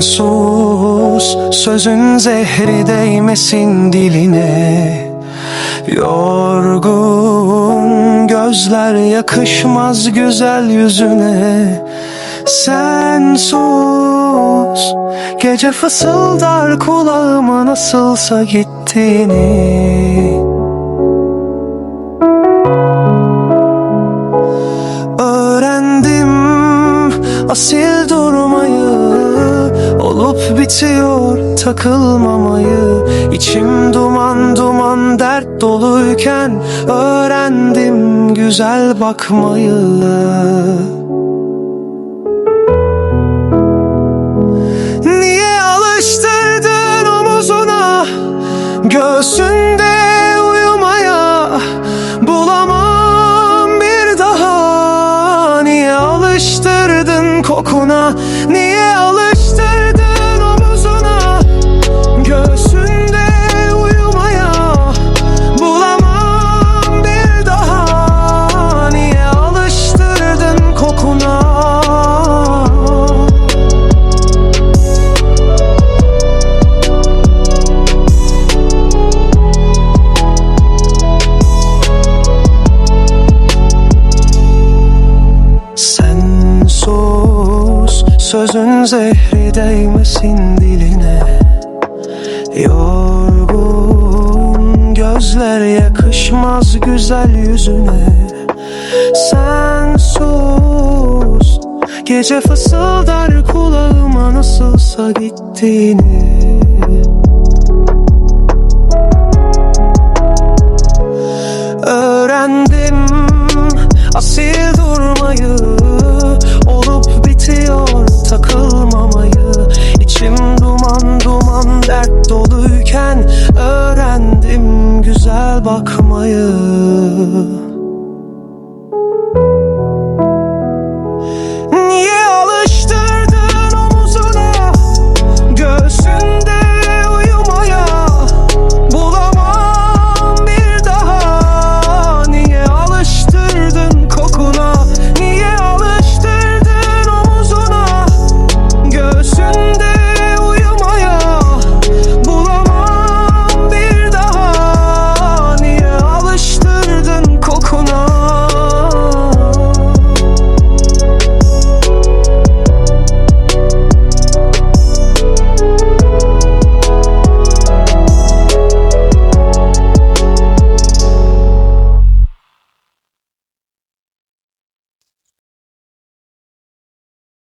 sus Sözün zehri değmesin diline. Yorgun gözler yakışmaz güzel yüzüne. Sen sus Gece fısıldar kulağıma nasılsa gittiğini. Öğrendim asil durmayı bitiyor takılmamayı. İçim duman duman dert doluyken Öğrendim güzel bakmayı. Niye alıştırdın omuzuna? Göğsünde uyumaya Bulamam bir daha. Niye alıştırdın kokuna? Niye alıştırdın Sözün zehri değmesin diline. Yorgun gözler yakışmaz güzel yüzüne. Sen sus Gece fısıldar kulağıma nasılsa gittiğini. Öğrendim asil durmayı bakmayı